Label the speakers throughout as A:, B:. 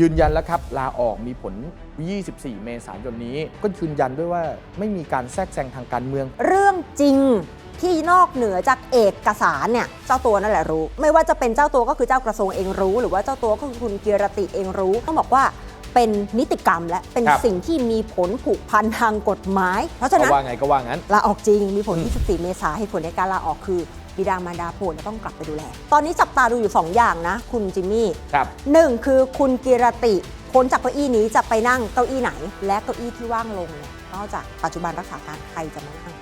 A: ยืนยันแล้วครับลาออกมีผล 24 เมษายนนี้ ก็ยืนยันด้วยว่าไม่มีการแทรกแซงทางการเมือง
B: เรื่องจริงที่นอกเหนือจากเอกสารเนี่ยเจ้าตัวนั่นแหละรู้ ไม่ว่าจะเป็นเจ้าตัวก็คือเจ้ากระทรวงเองรู้ หรือว่าเจ้าตัวก็คือคุณกีรติเองรู้ต้องบอกว่าเป็นนิติกรรมและเป็น
A: ครับ
B: สิ่งที่มีผลผูกพันทางกฎหมาย เพราะฉะ
A: เขา
B: นั้น
A: ว่าไงก็ว่างั้น
B: ลาออกจริงมีผล
A: อืม
B: 24 เมษายนเหตุผลในการลาออกคือ บิดามารดาป่วยและต้องกลับไปดูแล ตอนนี้จับตาดูอยู่ 2 อย่างนะ คุณจิมมี่
A: ครับ
B: หนึ่งคือคุณกีรติพ้นจากเก้าอี้นี้จะไปนั่งเก้าอี้ไหน และเก้าอี้ที่ว่างลงเนี่ยนอกจากปัจจุบันรักษาการใครจะมานั่ง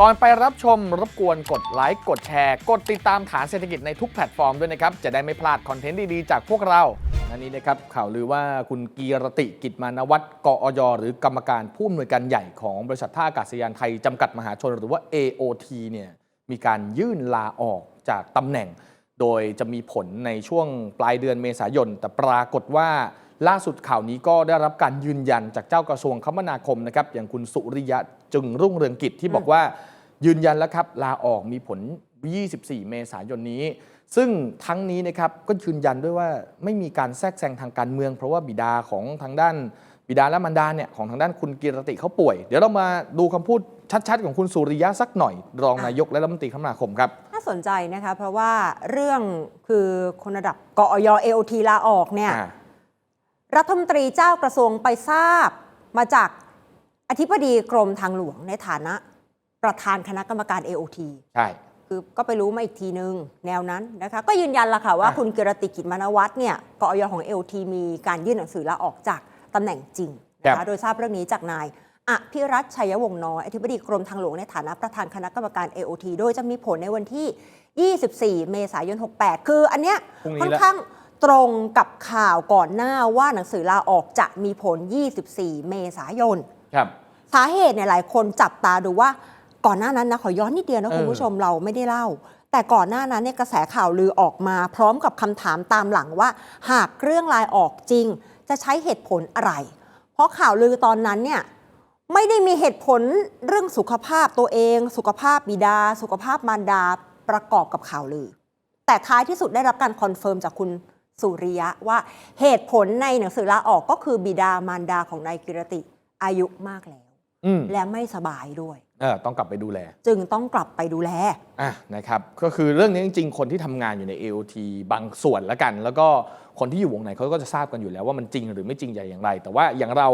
A: ก่อนไปรับชมรบกวนกดไลค์กดแชร์กดติดตามฐานเศรษฐกิจในทุกแพลตฟอร์มด้วยนะครับ จะได้ไม่พลาดคอนเทนต์ดี ๆ จากพวกเราอันนี้นะครับข่าวลือว่าคุณกีรติกิจมานวัตรกออยหรือกรรมการผู้อำนวยการใหญ่ของบริษัทท่าอากาศยานไทยจำกัดมหาชนหรือว่า AOT เนี่ย มีการยื่นลาออกจากตำแหน่ง โดยจะมีผลในช่วงปลายเดือนเมษายน แต่ปรากฏว่าล่าสุดข่าวนี้ก็ได้รับการยืนยันจากเจ้ากระทรวงคมนาคมนะครับ อย่างคุณสุริยะจึงรุ่งเรืองกิจที่บอกว่ายืนยันแล้วครับ ลาออกมีผล 24 เมษายนนี้ ซึ่งทั้งนี้นะครับก็ยืนยันด้วยว่าไม่มีการแทรกแซงทางการเมือง เพราะว่าบิดาของทางด้าน บิดาและมารดาเนี่ยของทางด้านคุณกีรติเขาป่วย เดี๋ยวเรามาดูคำพูดชัดๆ ของคุณสุริยะสักหน่อย รองนายกและรัฐมนตรีคมนาคมครับ
B: น่าสนใจนะคะเพราะว่าเรื่องคือคนระดับกออยเอทีลาออกเนี่ย
A: อ่า
B: รัฐมนตรีเจ้ากระทรวงไปทราบมาจากอธิบดีกรมทางหลวงในฐานะประธานคณะกรรมการ AOT
A: ใช่
B: คือก็ไปรู้มาอีกทีนึง แนวนั้นนะคะ ก็ยืนยันละค่ะว่า
A: อะ
B: คุณกิรติกิจมานวัฒน์เนี่ยกออยของ AOT มีการยื่นหนังสือลาออกจาก ตำแหน่งจริงนะคะโดยทราบเรื่องนี้จากนายอภิรัตน์ชัยวงศ์น้อยอธิบดีกรมทางหลวงในฐานะประธานคณะกรรมการ AOT โดยจะมีผลในวันที่ 24 เมษายน 68 คืออันเนี้ย
A: พรุ่งนี้
B: ค่อน
A: แล้ว
B: ข้างตรงกับข่าวก่อนหน้าว่าหนังสือลาออกจะมีผล 24 เมษายน
A: ครับ
B: สาเหตุเนี่ยหลายคนจับตาดูว่าก่อนหน้านั้นนะขอย้อนนิดเดียวนะ
A: เออ
B: คุณผู้ชมเราไม่ได้เล่า แต่ก่อนหน้านั้นเนี่ยกระแสข่าวลือออกมา พร้อมกับคำถามตามหลังว่า หากเรื่องลายออกจริง จะใช้เหตุผลอะไร เพราะข่าวลือตอนนั้นเนี่ยไม่ได้มีเหตุผลเรื่องสุขภาพตัวเอง สุขภาพบิดา สุขภาพมารดาประกอบกับข่าวลือ แต่ท้ายที่สุดได้รับการคอนเฟิร์มจากคุณสุริยะว่าเหตุผลในหนังสือลาออกก็คือบิดามารดาของนายกิรติอายุมากแล้ว
A: อืม
B: และไม่สบายด้วย
A: เออต้องกลับไปดูแล
B: จึงต้องกลับไปดูแล
A: อะนะครับก็คือเรื่องนี้จริงๆ คนที่ทำงานอยู่ใน AOT บางส่วนละกัน แล้วก็คนที่อยู่วงในเขาก็จะทราบกันอยู่แล้วว่ามันจริงหรือไม่จริงใหญ่อย่างไร แต่ว่าอย่างเรา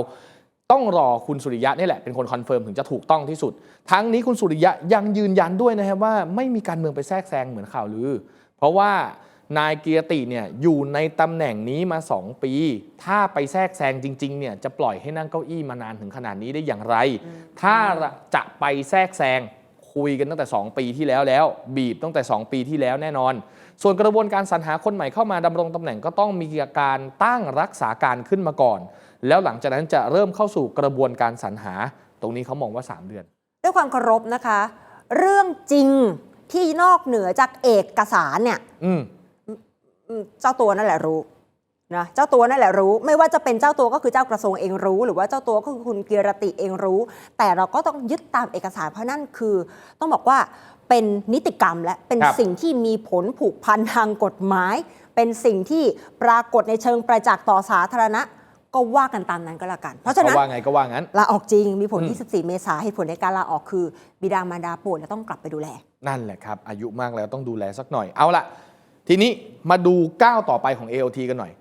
A: ต้องรอคุณสุริยะนี่แหละเป็นคนคอนเฟิร์มถึงจะถูกต้องที่สุด ทั้งนี้คุณสุริยะยังยืนยันด้วยนะครับว่าไม่มีการเมืองไปแทรกแซงเหมือนข่าวลือ เพราะว่า นายเกียรติเนี่ยอยู่ในตำแหน่งนี้มา 2 ปี ถ้าไปแทรกแซงจริงๆเนี่ยจะปล่อยให้นั่งเก้าอี้มานานถึงขนาดนี้ได้อย่างไร ถ้าจะไปแทรกแซงคุยกันตั้งแต่ 2 ปีที่แล้วแล้ว บีบตั้งแต่ 2 ปีที่แล้วแน่นอน ส่วนกระบวนการสรรหาคนใหม่เข้ามาดำรงตำแหน่งก็ต้องมีการตั้งรักษาการขึ้นมาก่อน แล้วหลังจากนั้นจะเริ่มเข้าสู่กระบวนการสรรหา ตรงนี้เขามองว่า 3 เดือน
B: ด้วยความเคารพนะคะ เรื่องจริงที่นอกเหนือจากเอกสารเนี่ย
A: อืม
B: อืม เจ้าตัวนั่นแหละรู้นะเจ้าตัวนั่นแหละรู้ ไม่ว่าจะเป็นเจ้าตัวก็คือเจ้ากระทรวงเองรู้ หรือว่าเจ้าตัวก็คือคุณกีรติเองรู้ แต่เราก็ต้องยึดตามเอกสารเพราะนั่นคือ ต้องบอกว่าเป็นนิติกรรมและเป็น
A: ครับ
B: สิ่งที่มีผลผูกพันทางกฎหมาย เป็นสิ่งที่ปรากฏในเชิงประจักษ์ต่อสาธารณะก็ว่ากันตามนั้นก็แล้วกัน เพราะฉะนั้น
A: เขาว่าไงก็ว่างั้น
B: ลาออกจริงมีผล
A: อืม
B: 24 เมษายนเหตุผลในการลาออกคือ บิดามารดาป่วยและต้องกลับไปดูแล
A: นั่นแหละครับ อายุมากแล้วต้องดูแลสักหน่อยเอาละ ทีนี้มาดูก้าวต่อไปของ AOT กันหน่อย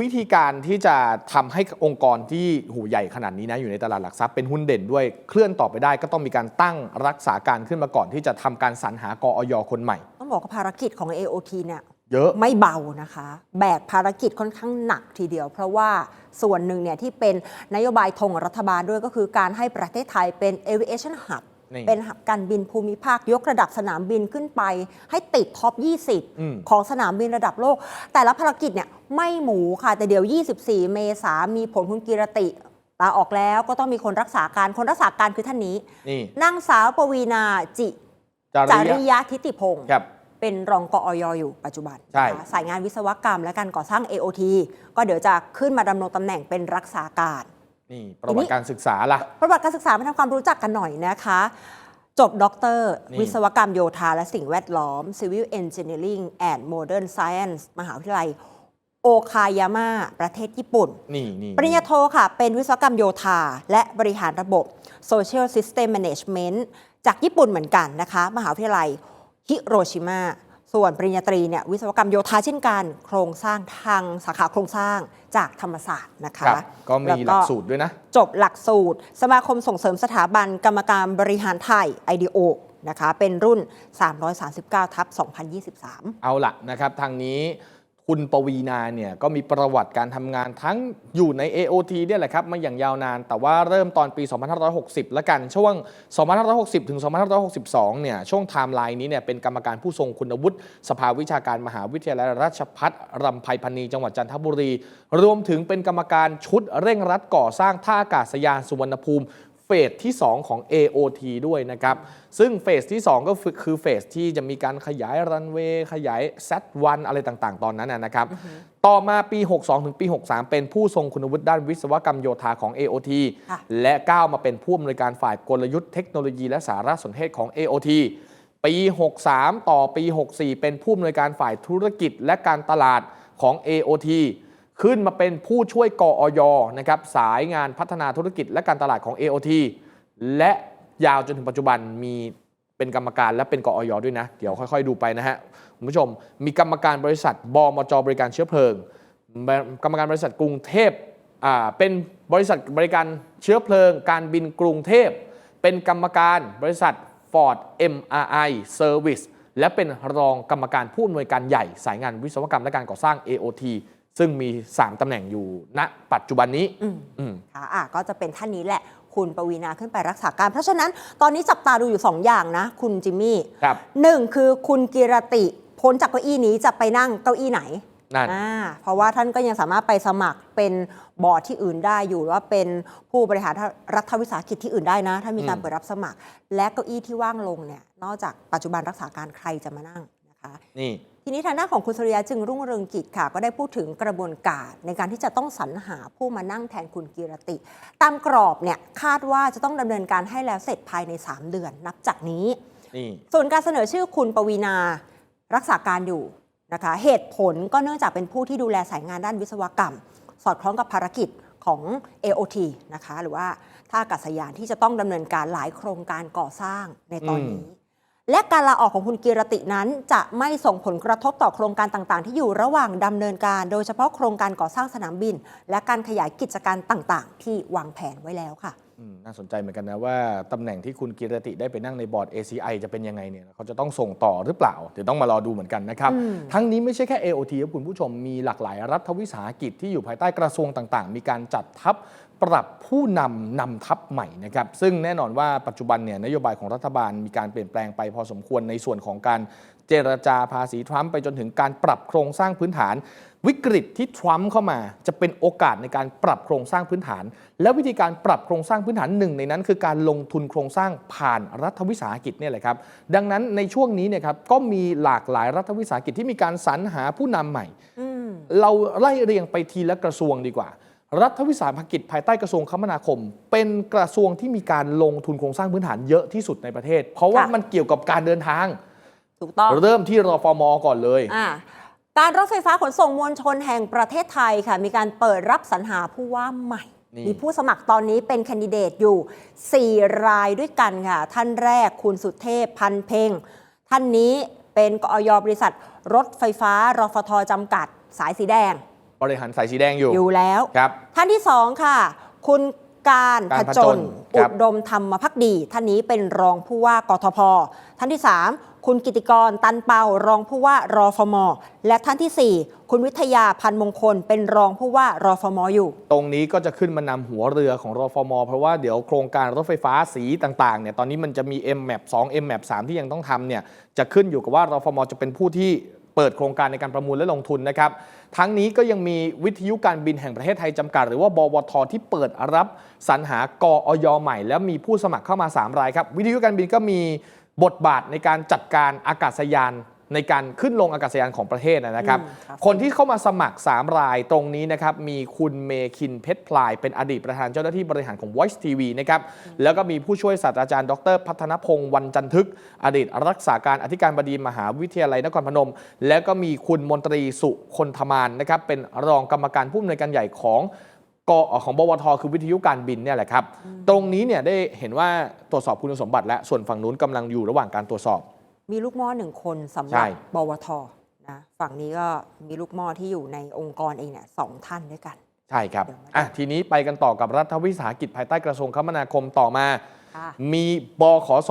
A: วิธีการที่จะทำให้องค์กรที่หูใหญ่ขนาดนี้นะอยู่ในตลาดหลักทรัพย์เป็นหุ้นเด่นด้วยเคลื่อนต่อไปได้ ก็ต้องมีการตั้งรักษาการขึ้นมาก่อนที่จะทำการสรรหากออยคนใหม่
B: ต้องบอกว่าภารกิจของ AOT เนี่ย
A: เยอะ
B: ไม่เบานะคะ แบกภารกิจค่อนข้างหนักทีเดียว เพราะว่าส่วนหนึ่งเนี่ยที่เป็นนโยบายธงของรัฐบาลด้วยก็คือการให้ประเทศไทยเป็น aviation hub
A: นี่
B: เป็นหับการบินภูมิภาคยกระดับสนามบินขึ้นไป ให้ติดท็อป
A: อืม
B: 20 ของสนามบินระดับโลก แต่ละภารกิจเนี่ยไม่หมูค่ะ แต่เดี๋ยว 24 เมษามีผลคุณกิรติลาออกแล้วก็ต้องมีคนรักษาการคนรักษาการคือท่านนี้
A: นี่
B: นางสาวปวีนาจิ
A: จา
B: จา
A: ริ
B: ริ
A: ยะ
B: ยะทิติพงศ์
A: ครับ
B: เป็นรองกออยอยู่ปัจจุบัน
A: ใช่
B: นะคะสายงานวิศวกรรมและการก่อสร้าง AOT ก็เดี๋ยวจะขึ้นมาดำรงตำแหน่งเป็นรักษาการ
A: นี่ประวัติการศึกษาล่ะ
B: ประวัติการศึกษามาทำความรู้จักกันหน่อยนะคะ จบด็อกเตอร์
A: นี่
B: วิศวกรรมโยธาและสิ่งแวดล้อม Civil Engineering and Modern Science มหาวิทยาลัยโอคายาม่าประเทศญี่ปุ่น
A: นี่นี่
B: ปริญญาโทค่ะ เป็นวิศวกรรมโยธา และบริหารระบบ Social System Management จากญี่ปุ่นเหมือนกันนะคะ มหาวิทยาลัยฮิโรชิมา ส่วนปริญญาตรีเนี่ยวิศวกรรมโยธาเช่นกัน โครงสร้างทางสาขาโครงสร้างจากธรรมศาสตร์นะ
A: ค
B: คะ
A: รับก็มีหลักสูตรด้วยนะ
B: จบหลักสูตร สมาคมส่งเสริมสถาบันกรรมการบริหารไทย IDO นะคะเป็นรุ่น 339ทับ2023
A: เอาละนะครับ ทางนี้ คุณปวีนาเนี่ยก็มีประวัติการทำงานทั้งอยู่ใน AOT เนี่ยแหละครับมาอย่างยาวนาน แต่ว่าเริ่มตอนปี 2560แล้วกันช่วง 2560 ถึง 2562 เนี่ยช่วงไทม์ไลน์นี้เนี่ยเป็นกรรมการผู้ทรงคุณวุฒิสภาวิชาการมหาวิทยาลัยราชภัฏรำไพพรรณีจังหวัดจันทบุรี รวมถึงเป็นกรรมการชุดเร่งรัดก่อสร้างท่าอากาศยานสุวรรณภูมิ เฟสที่ 2 ของ AOT ด้วยนะครับ ซึ่งเฟสที่ 2 ก็คือเฟสที่จะมีการขยายรันเวย์ขยาย Z1 อะไรต่างๆ ตอนนั้นนะนะครับ ต่อมาปี 62 ถึงปี 63 เป็นผู้ทรงคุณวุฒิด้านวิศวกรรมโยธาของ AOT
B: ค่ะ
A: และก้าวมาเป็นผู้อำนวยการฝ่ายกลยุทธ์เทคโนโลยีและสารสนเทศของ AOT ปี 63 ต่อปี 64 เป็นผู้อำนวยการฝ่ายธุรกิจและการตลาดของ AOT ขึ้นมาเป็นผู้ช่วยกออยนะครับสายงานพัฒนาธุรกิจและการตลาดของ AOT และยาวจนถึงปัจจุบันมีเป็นกรรมการและเป็นกออยด้วยนะ เดี๋ยวค่อยๆ ดูไปนะฮะคุณผู้ชม มีกรรมการบริษัทบมจบริการเชื้อเพลิง กรรมการบริษัทกรุงเทพอ่าเป็นบริษัทบริการเชื้อเพลิง การบินกรุงเทพ เป็นกรรมการบริษัท Ford MRI Service และเป็นรองกรรมการผู้อำนวยการใหญ่ สายงานวิศวกรรมและการก่อสร้าง AOT ซึ่งมี 3ตำแหน่งอยู่ณปัจจุบันนี้
B: อืม
A: อืม
B: ค่ะอะก็จะเป็นท่านนี้แหละ คุณปวีนาขึ้นไปรักษาการ เพราะฉะนั้นตอนนี้จับตาดูอยู่ 2 อย่างนะ คุณจิมมี่
A: ครับ
B: หนึ่งคือคุณกิรติพ้นจากเก้าอี้นี้จะไปนั่งเก้าอี้ไหน
A: นั่น
B: อ่าเพราะว่าท่านก็ยังสามารถไปสมัครเป็นบอร์ดที่อื่นได้อยู่หรือว่าเป็นผู้บริหารรัฐวิสาหกิจที่อื่นได้นะ ถ้ามีการ
A: อืม
B: เปิดรับสมัคร และเก้าอี้ที่ว่างลงเนี่ย นอกจากปัจจุบันรักษาการใครจะมานั่งนะคะ
A: นี่
B: ทีนี้ทางด้านของคุณสุริยะจึงรุ่งเรืองกิจค่ะ ก็ได้พูดถึงกระบวนการในการที่จะต้องสรรหาผู้มานั่งแทนคุณกีรติ ตามกรอบเนี่ยคาดว่าจะต้องดำเนินการให้แล้วเสร็จภายใน 3 เดือนนับจากนี้
A: นี่
B: ส่วนการเสนอชื่อคุณปวีนารักษาการอยู่นะคะเหตุผลก็เนื่องจากเป็นผู้ที่ดูแลสายงานด้านวิศวกรรม สอดคล้องกับภารกิจของ AOT นะคะหรือว่าท่าอากาศยานที่จะต้องดำเนินการหลายโครงการก่อสร้างในตอนนี้ และการลาออกของคุณกีรตินั้นจะไม่ส่งผลกระทบต่อโครงการต่างๆ ที่อยู่ระหว่างดำเนินการ โดยเฉพาะโครงการก่อสร้างสนามบิน และการขยายกิจการต่างๆ ที่วางแผนไว้แล้วค่ะ
A: อืมน่าสนใจเหมือนกันนะว่าตำแหน่งที่คุณกิรติได้ไปนั่งในบอร์ด ACI จะเป็นยังไงเนี่ยเขาจะต้องส่งต่อหรือเปล่า เดี๋ยวต้องมารอดูเหมือนกันนะครับ
B: อืม
A: ทั้งนี้ไม่ใช่แค่ AOT ครับคุณผู้ชมมีหลากหลายรัฐวิสาหกิจที่อยู่ภายใต้กระทรวงต่างๆ มีการจัดทัพ ปรับผู้นำนำทัพใหม่นะครับซึ่งแน่นอนว่าปัจจุบันเนี่ยนโยบายของรัฐบาลมีการเปลี่ยนแปลงไปพอสมควรในส่วนของการเจรจาภาษีทรัมป์ไปจนถึงการปรับโครงสร้างพื้นฐาน วิกฤตที่ทรัมป์เข้ามาจะเป็นโอกาสในการปรับโครงสร้างพื้นฐาน และวิธีการปรับโครงสร้างพื้นฐานหนึ่งในนั้น คือการลงทุนโครงสร้างผ่านรัฐวิสาหกิจเนี่ยแหละครับดังนั้นในช่วงนี้เนี่ยครับก็มีหลากหลายรัฐวิสาหกิจที่มีการสรรหาผู้นำใหม่
B: อืม
A: เราไล่เรียงไปทีละกระทรวงดีกว่า รัฐวิสาหกิจภายใต้กระทรวงคมนาคม เป็นกระทรวงที่มีการลงทุนโครงสร้างพื้นฐานเยอะที่สุดในประเทศ เพราะว่า
B: ค่ะ
A: มันเกี่ยวกับการเดินทาง
B: ถูกต้อง
A: เริ่มที่รฟมก่อนเลย
B: อ่าการรถไฟฟ้าขนส่งมวลชนแห่งประเทศไทยค่ะ มีการเปิดรับสรรหาผู้ว่าใหม่
A: นี่
B: มีผู้สมัครตอนนี้เป็นแคนดิเดตอยู่ 4 รายด้วยกันค่ะ ท่านแรกคุณสุเทพพันเพ่งท่านนี้เป็นกอยบริษัท รถไฟฟ้ารฟทจำกัดสายสีแดง
A: บริหารสายสีแดงอยู่
B: อยู่แล้ว
A: ครับ
B: ท่านที่สองค่ะ คุณการ
A: การ
B: ผ
A: ผ
B: จ
A: จ
B: ญ
A: ญค
B: อุ
A: รับ
B: ดมธรรมพักดี ท่านนี้เป็นรองผู้ว่ากทพท่านที่สามคุณกิติกรตันเปารองผู้ว่ารอฟมและท่านที่สี่คุณวิทยาพันธ์มงคล เป็นรองผู้ว่ารอฟมอยู่
A: ตรงนี้ก็จะขึ้นมานำหัวเรือของรฟมเพราะว่าเดี๋ยวโครงการรถไฟฟ้าสีต่างๆเนี่ยตอนนี้มันจะมี M map 2 M map 3 ที่ยังต้องทำเนี่ยจะขึ้นอยู่กับว่ารฟมจะเป็นผู้ที่ เปิดโครงการในการประมูลและลงทุนนะครับ ทั้งนี้ก็ยังมีวิทยุการบินแห่งประเทศไทยจำกัด หรือว่าบวทที่เปิดรับสรรหากออยใหม่ แล้วมีผู้สมัครเข้ามา 3 รายครับ วิทยุการบินก็มีบทบาทในการจัดการอากาศยาน ในการขึ้นลงอากาศยานของประเทศนะครับ
B: อืมครับ
A: คนที่เข้ามาสมัคร 3 รายตรงนี้นะครับ มีคุณเมคินเพชรพลาย เป็นอดีตประธานเจ้าหน้าที่บริหารของ Voice TV นะครับ แล้วก็มีผู้ช่วยศาสตราจารย์ ดร พัฒนพงศ์วันจันทึก อดีตรักษาการอธิการบดีมหาวิทยาลัยนครพนม แล้วก็มีคุณมนตรีสุคนธมานนะครับ เป็นรองกรรมการผู้อำนวยการใหญ่ของกอของบวทคือวิทยุการบินเนี่ยแหละครับ ตรงนี้เนี่ยได้เห็นว่าตรวจสอบคุณสมบัติและส่วนฝั่งนู้นกำลังอยู่ระหว่างการตรวจสอบ
B: มีลูกหม้อหนึ่งคนสำห
A: ใช่
B: รับบวทนะฝั่งนี้ก็มีลูกหม้อที่อยู่ในองค์กรเองเนี่ยสองท่านด้วยกัน
A: ใช่ครับ
B: เดี๋ยวมา
A: อะทีนี้ไปกันต่อกับรัฐวิสาหกิจภายใต้กระทรวงคมนาคมต่อมา
B: ค่ะ
A: มีบขส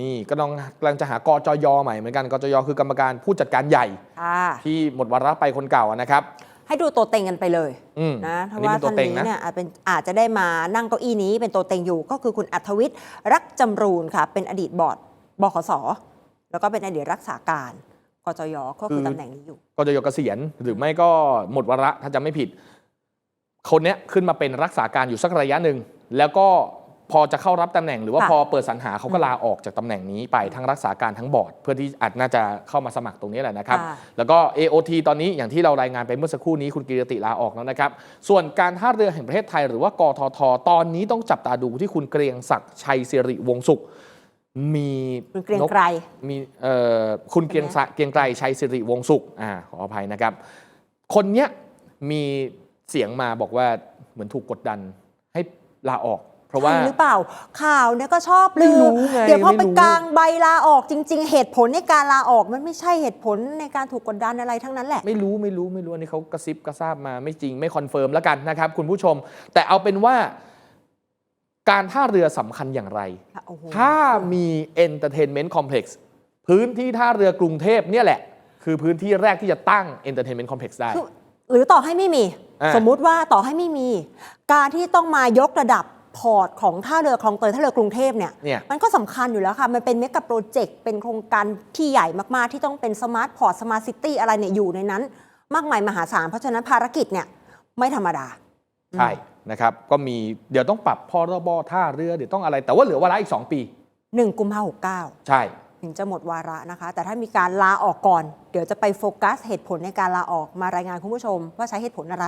A: นี่ก็ต้องกำลังจะหากจยใหม่เหมือนกันกจยคือกรรมการผู้จัดการใหญ่
B: ค่ะ
A: ที่หมดวาระไปคนเก่าอะนะครับ
B: ให้ดูตัวเต็งกันไปเลย
A: อืม
B: นะเพ
A: อัน
B: ราะ
A: นี้
B: ว่า
A: เป็นตัว
B: ท่าน
A: เต็ง
B: นี้
A: นะ
B: เนี่ยอาจเป็นอาจจะได้มานั่งเก้าอี้นี้เป็นตัวเต็งอยู่ก็คือคุณอัธวิทย์รักจำรูนค่ะ เป็นอดีตบอร์ด บขสแล้วก็เป็นอดีตรักษาการกจยก็คือตำแหน่งนี้อยู่
A: กจยเกษียณหรือไม่ก็หมดวาระถ้าจำไม่ผิด คนเนี้ยขึ้นมาเป็นรักษาการอยู่สักระยะหนึ่งแล้วก็พอจะเข้ารับตำแหน่งหรือว่า
B: ค่ะ
A: พอเปิดสรรหาเขาก็ลาออกจากตำแหน่งนี้ไปทั้งรักษาการทั้งบอร์ด เพื่อที่อาจน่าจะเข้ามาสมัครตรงนี้แหละนะครับ
B: ค่ะ
A: แล้วก็ AOT ตอนนี้อย่างที่เรารายงานไปเมื่อสักครู่นี้คุณกิรติลาออกแล้วนะครับ ส่วนการท่าเรือแห่งประเทศไทยหรือว่ากทท ตอนนี้ต้องจับตาดูที่คุณเกรียงศักดิ์ชัยสิริวงศ์สุข มี
B: คุณเกรียง
A: นก
B: ไกร
A: มีเอ่อคุณเกรียงศักดิ์เกรียงไกรชัยสิริวงศ์สุขอ่าขออภัยนะครับ คนเนี้ยมีเสียงมาบอกว่าเหมือนถูกกดดันให้ลาออก เพราะว่า
B: ใช่หรือเปล่า ข่าวเนี่ยก็ชอบลื
A: ไม่รู้
B: อ
A: ไง
B: เดี๋ยวพอ
A: ไม่
B: ไป
A: รู้
B: กลางใบลาออกจริง ๆ เหตุผลในการลาออกมันไม่ใช่เหตุผลในการถูกกดดันอะไรทั้งนั้นแหละ
A: ไม่รู้ไม่รู้ไม่รู้อันนี้เขากระซิบกระซาบมาไม่จริงไม่คอนเฟิร์มแล้วกันนะครับคุณผู้ชม แต่เอาเป็นว่า การท่าเรือสำคัญอย่างไร
B: โอ้โห
A: ถ้ามี Entertainment Complex พื้นที่ท่าเรือกรุงเทพเนี่ยแหละ คือพื้นที่แรกที่จะตั้ง Entertainment Complex ได้
B: คือหรือต่อให้ไม่มี
A: อ่า
B: สมมุติว่าต่อให้ไม่มี การที่ต้องมายกระดับพอร์ตของท่าเรือคลองเตยท่าเรือกรุงเทพเนี่ย
A: เนี่ย
B: มันก็สำคัญอยู่แล้วค่ะ มันเป็นเมกะโปรเจกต์เป็นโครงการที่ใหญ่มากๆ ที่ต้องเป็นสมาร์ทพอร์ตสมาร์ทซิตี้อะไรเนี่ยอยู่ในนั้น มากมายมหาศาลเพราะฉะนั้นภารกิจเนี่ยไม่ธรรมดา
A: ใช่ นะครับก็มีเดี๋ยวต้องปรับพรบท่าเรือเดี๋ยวต้องอะไร แต่ว่าเหลือเวลาอีก 2 ปี
B: 1กุมภาพันธ์69
A: ใช่
B: ถึงจะหมดวาระนะคะ แต่ถ้ามีการลาออกก่อน เดี๋ยวจะไปโฟกัสเหตุผลในการลาออกมารายงานคุณผู้ชม ว่าใช้เหตุผลอะไร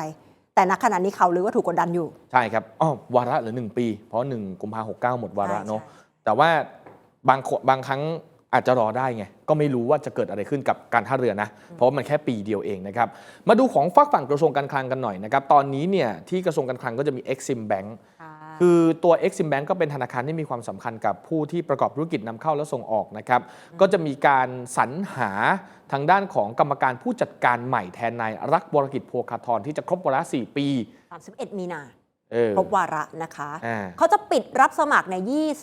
B: แต่ณขณะนี้เขาวลือว่าถูกกดดันอยู่
A: ใช่ครับอ๋อวาระเหลือ1ปี เพราะ1กุมภาหกเก้าหมดวาระ
B: ใช่
A: เนาะ
B: ใช่
A: แต่ว่าบางคนบางครั้ง อาจจะรอได้ไง ก็ไม่รู้ว่าจะเกิดอะไรขึ้นกับการท่าเรือนะ เพราะว่ามันแค่ปีเดียวเองนะครับ มาดูของฝากฝั่งกระทรวงการคลังกันหน่อยนะครับ ตอนนี้เนี่ยที่กระทรวงการคลังก็จะมี Exim Bank
B: ค่ะ
A: คือตัว Exim Bank ก็เป็นธนาคารที่มีความสำคัญกับผู้ที่ประกอบธุรกิจนำเข้าและส่งออกนะครับ ก็จะมีการสรรหาทางด้านของกรรมการผู้จัดการใหม่แทนนายรักบรกิจโภคาธรที่จะครบวาระ4 ปี
B: 31 มีนา
A: เออ
B: ครบวาระนะคะ
A: อ่า
B: เขาจะปิดรับสมัครใน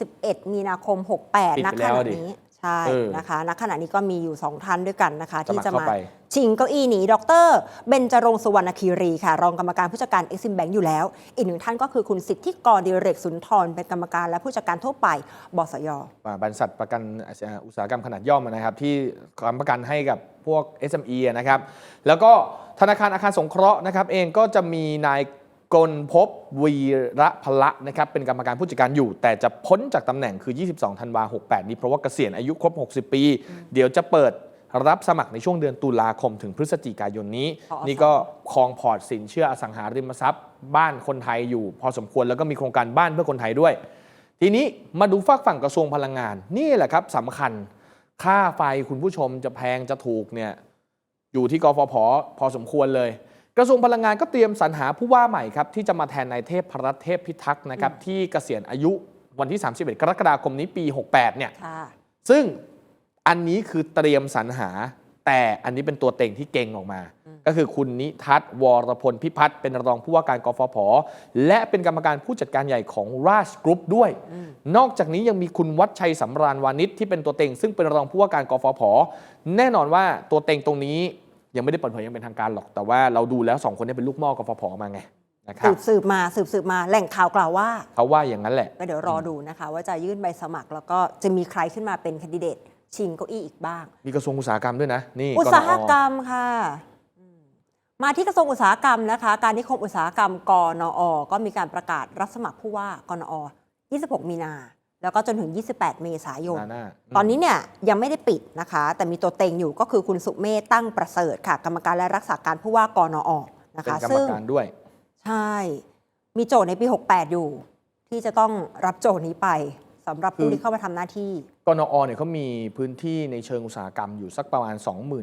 B: 21 มีนาคม
A: ปิด
B: 68
A: ไป
B: ณข
A: แล้ว
B: ณะ
A: ดิ
B: นี้ ใช่
A: เออ
B: นะคะณขณะนี้ก็มีอยู่ 2 ท่านด้วยกันนะคะ
A: สมั
B: ที่
A: คร
B: จะ
A: เข้า
B: มา
A: ไป
B: ชิงเก้าอี้หนี ดรเบญจรงค์สุวรรณคีรีค่ะ รองกรรมการผู้จัดการ Exim Bank อยู่แล้ว อีกหนึ่งท่านก็คือคุณสิทธิกรดิเรกสุนทร เป็นกรรมการและผู้จัดการทั่วไปบสย
A: อ่าบริษัทประกันอุตสาหกรรมขนาดย่อมนะครับ ที่ค้ำประกันให้กับพวก SME อะนะครับแล้วก็ธนาคารอาคารสงเคราะห์นะครับเองก็จะมีนาย กลภพวีระพละนะครับเป็นกรรมการผู้จัดการอยู่ แต่จะพ้นจากตำแหน่งคือ 22 ธันวา 68 นี้เพราะว่าเกษียณอายุครบ 60 ปี เดี๋ยวจะเปิดรับสมัครในช่วงเดือนตุลาคมถึงพฤศจิกายนนี้
B: พออ
A: นี่ก็ครองพอร์ตสินเชื่ออสังหาริมทรัพย์ บ้านคนไทยอยู่ พอสมควรแล้วก็มีโครงการบ้านเพื่อคนไทยด้วย ทีนี้มาดูฝากฝั่งกระทรวงพลังงาน นี่แหละครับสำคัญค่าไฟคุณผู้ชมจะแพงจะถูกเนี่ยอยู่ที่กฟผพอสมควรเลย กระทรวงพลังงานก็เตรียมสรรหาผู้ว่าใหม่ครับที่จะมาแทนนายเทพพรัตน์เทพพิทักษ์นะครับที่เกษียณอายุวันที่ 31 กรกฎาคมนี้ปี 68 เนี่ย
B: ค่ะ
A: ซึ่งอันนี้คือเตรียมสรรหา แต่อันนี้เป็นตัวเต็งที่เก่งออกมาก็คือคุณนิทัศน์วรพลพิพัฒน์เป็นรองผู้ว่าการกฟผ และเป็นกรรมการผู้จัดการใหญ่ของราชกรุ๊ปด้วยนอกจากนี้ยังมีคุณวัชชัยสำราญวานิชที่เป็นตัวเต็ง ซึ่งเป็นรองผู้ว่าการกฟผ แน่นอนว่าตัวเต็งตรงนี้ ยังไม่ได้เปิดเผยอยังเป็นทางการหรอก แต่ว่าเราดูแล้วสองคนนี้เป็นลูกหม้อกฟผมาไงนะครั
B: สื
A: บบ
B: สืบมาสืบสืบมาแหล่งข่าวกล่าวว่า
A: เขาว่าอย่างนั้นแหละ
B: ก็เดี๋ยวรอดูนะคะ ว่าจะยื่นใบสมัครแล้วก็จะมีใครขึ้นมาเป็นแคนดิเดตชิงเก้าอี้อีกบ้าง
A: มีกระทรวงอุตสาหกรรมด้วยนะนี่
B: อุตสาหกร
A: น
B: รมค่ะอืมมาที่กระทรวงอุตสาหกรรมนะคะ การนิคมอุตสาหกรรมกนอ ก็มีการประกาศรับสมัครผู้ว่ากนอ 26 มีนา แล้วก็จนถึง 28 เมษายน
A: หน้า
B: ตอนนี้เนี่ยยังไม่ได้ปิดนะคะ แต่มีตัวเต็งอยู่ก็คือคุณสุเมธตั้งประเสริฐค่ะ กรรมการและรักษาการผู้ว่ากนอนะ
A: เป็น
B: คะ
A: กรรม
B: ซึ่ง
A: การด้วย
B: ใช่ มีโจทย์ในปี 68 อยู่ ที่จะต้องรับโจทย์นี้ไป สำหรับผู้
A: คือ
B: ที่เข้ามาทำหน้าที่
A: กนอเนี่ยเขามีพื้นที่ในเชิงอุตสาหกรรมอยู่สักประมาณ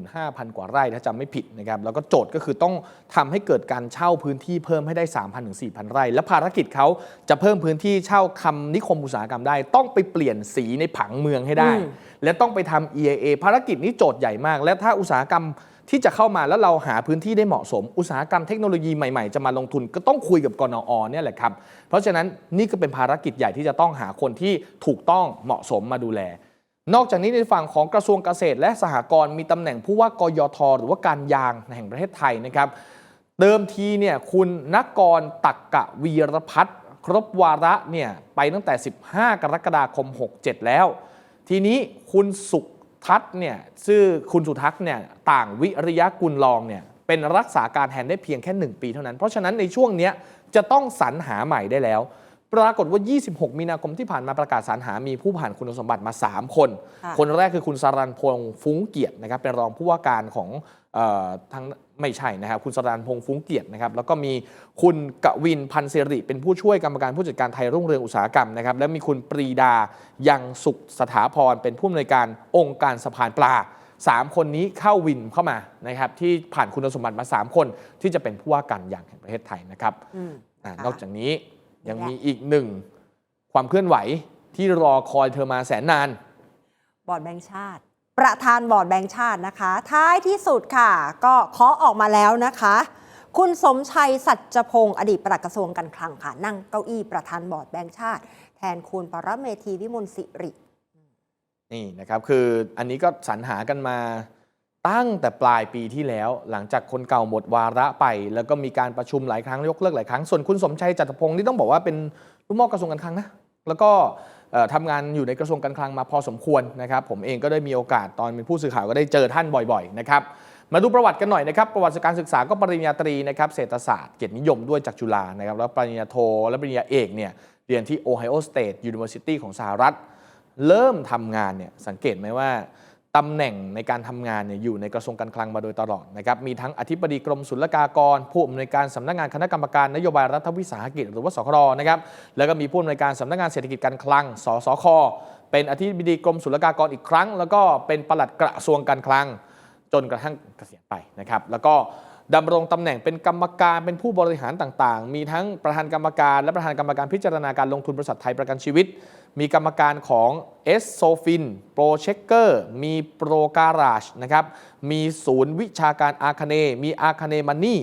A: 25,000 กว่าไร่ถ้าจำไม่ผิดนะครับแล้วก็โจทย์ก็คือต้องทำให้เกิดการเช่าพื้นที่เพิ่มให้ได้ 3,000ถึง4,000 ไร่ และภารกิจเขาจะเพิ่มพื้นที่เช่าคำนิคมอุตสาหกรรมได้ ต้องไปเปลี่ยนสีในผังเมืองให้ได้
B: อืม
A: และต้องไปทำ EIA ภารกิจนี้โจทย์ใหญ่มาก และถ้าอุตสาหกรรม ที่จะเข้ามาแล้วเราหาพื้นที่ได้เหมาะสม อุตสาหกรรมเทคโนโลยีใหม่ๆ จะมาลงทุนก็ต้องคุยกับกนอเนี่ยแหละครับเพราะฉะนั้นนี่ก็เป็นภารกิจใหญ่ที่จะต้องหาคนที่ถูกต้องเหมาะสมมาดูแล นอกจากนี้ในฝั่งของกระทรวงเกษตร และสหกรณ์มีตำแหน่งผู้ว่ากยท หรือว่าการยางแห่งประเทศไทยนะครับเดิมทีเนี่ยคุณนกรตักกะวีรพัฒน์ครบวาระเนี่ยไปตั้งแต่ 15 กรกฎาคม 67 แล้ว ทีนี้คุณสุ ทัศน์เนี่ยชื่อคุณสุทัศน์เนี่ยต่างวิริยะกุลรองเนี่ยเป็นรักษาการแทนได้เพียงแค่ 1 ปีเท่านั้น เพราะฉะนั้นในช่วงเนี้ยจะต้องสรรหาใหม่ได้แล้ว ปรากฏว่า 26 มีนาคมที่ผ่านมาประกาศสรรหามีผู้ผ่านคุณสมบัติมา 3 คน
B: ค่ะ
A: คนแรกคือคุณสารันพงษ์ฟุ้งเกียรตินะครับเป็นรองผู้ว่าการของเออทาง ไม่ใช่นะครับ คุณสารันพงษ์ฟุ้งเกียรตินะครับ แล้วก็มีคุณกวินพันธ์สิริเป็นผู้ช่วยกรรมการผู้จัดการไทยรุ่งเรืองอุตสาหกรรมนะครับ และมีคุณปรีดายังสุขสถาพรเป็นผู้อำนวยการองค์การสะพานปลา 3 คนนี้เข้าวินเข้ามานะครับที่ผ่านคุณสมบัติมา 3 คนที่จะเป็นผู้ว่าการอย่างแห่งประเทศไทยนะครับ
B: อืม
A: อ่า
B: ค่ะ
A: นอกจากนี้ยังมีอีกหนึ่งความเคลื่อนไหวที่รอคอยเธอมาแสนนาน
B: บอร์ดแบงค์ชาติ ประธานบอร์ดแบงค์ชาตินะคะ ท้ายที่สุดค่ะ ก็เคาะออกมาแล้วนะคะ คุณสมชัยสัจพงศ์อดีตปลัดกระทรวงการคลังค่ะ นั่งเก้าอี้ประธานบอร์ดแบงค์ชาติ แทนคุณปรเมธีวิมลสิริ
A: นี่นะครับคืออันนี้ก็สรรหากันมาตั้งแต่ปลายปีที่แล้ว หลังจากคนเก่าหมดวาระไป แล้วก็มีการประชุมหลายครั้งยกเลิกหลายครั้งส่วนคุณสมชัยจัตพงศ์นี่ต้องบอกว่าเป็นลูกมอกระทรวงการคลังนะแล้วก็ ทำงานอยู่ในกระทรวงการคลังมาพอสมควรนะครับผมเองก็ได้มีโอกาสตอนเป็นผู้สื่อข่าวก็ได้เจอท่านบ่อยๆนะครับมาดูประวัติกันหน่อยนะครับประวัติการศึกษาก็ปริญญาตรีนะครับเศรษฐศาสตร์เกียรตินิยมด้วยจากจุฬานะครับแล้วปริญญาโทและปริญญาเอกเนี่ยเรียนที่ Ohio State University ของสหรัฐ เริ่มทำงานเนี่ยสังเกตไหมว่า ตำแหน่งในการทำงานเนี่ยอยู่ในกระทรวงการคลังมาโดยตลอดนะครับ มีทั้งอธิบดีกรมศุลกากร ผู้อำนวยการสำนักงานคณะกรรมการนโยบายรัฐวิสาหกิจหรือว่าสครนะครับ แล้วก็มีผู้อำนวยการสำนักงานเศรษฐกิจการคลัง สสค เป็นอธิบดีกรมศุลกากรอีกครั้ง แล้วก็เป็นปลัดกระทรวงการคลัง จนกระทั่งเกษียณไปนะครับ แล้วก็ ดำรงตำแหน่งเป็นกรรมการเป็นผู้บริหารต่างๆ มีทั้งประธานกรรมการ และประธานกรรมการพิจารณาการลงทุนบริษัทไทยประกันชีวิต มีกรรมการของ s s o f i n Pro Checker มี Pro Garage นะครับมีศูนย์วิชาการอาคเนมีอาคเนมันนี่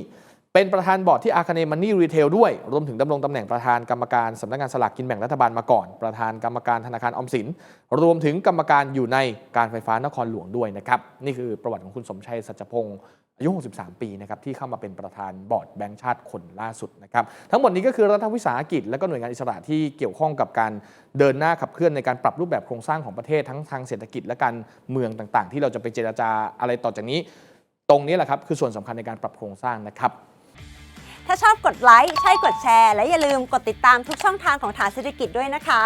A: เป็นประธานบอร์ดที่อาคเนมันนี่รีเทลด้วย รวมถึงดำรงตำแหน่งประธานกรรมการสำนักงานสลากกินแบ่งรัฐบาลมาก่อน ประธานกรรมการธนาคารออมสิน รวมถึงกรรมการอยู่ในการไฟฟ้านครหลวงด้วยนะครับ นี่คือประวัติของคุณสมชัยสัจพงศ์ อายุ 63 ปีนะครับที่เข้ามาเป็นประธานบอร์ดแบงก์ชาติคนล่าสุดนะครับทั้งหมดนี้ก็คือรัฐวิสาหกิจและก็หน่วยงานอิสระที่เกี่ยวข้องกับการเดินหน้าขับเคลื่อนในการปรับรูปแบบโครงสร้างของประเทศทั้งทางเศรษฐกิจและการเมืองต่างๆ ที่เราจะไปเจราจาอะไรต่อจากนี้ ตรงนี้แหละครับคือส่วนสำคัญในการปรับโครงสร้างนะครับ
B: ถ้าชอบกดไลค์ใช่กดแชร์ และอย่าลืมกดติดตามทุกช่องทางของฐานเศรษฐกิจด้วยนะคะ